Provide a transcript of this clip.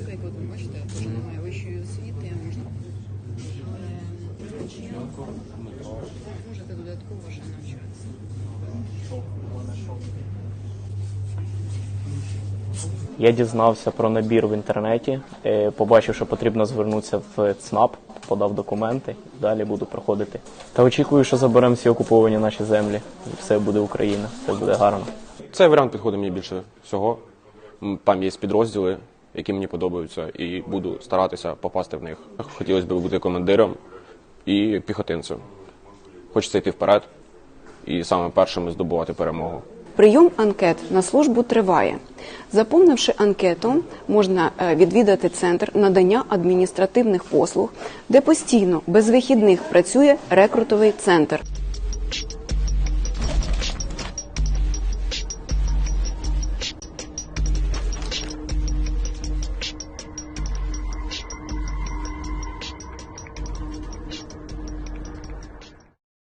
наприклад, ви бачите, теж немає вищої освіти, можна можете додатково ще навчатися. Я дізнався про набір в інтернеті, е, побачив, що потрібно звернутися в ЦНАП, подав документи, далі буду проходити. Та очікую, що заберемо всі окуповані наші землі, і все буде Україна, все буде гарно. Цей варіант підходить мені більше всього. Там є підрозділи, які мені подобаються, і буду старатися попасти в них. Хотілося б бути командиром і піхотинцем. Хочеться йти вперед і саме першими здобувати перемогу. Прийом анкет на службу триває. Заповнивши анкету, можна е, відвідати центр надання адміністративних послуг, де постійно без вихідних працює рекрутовий центр.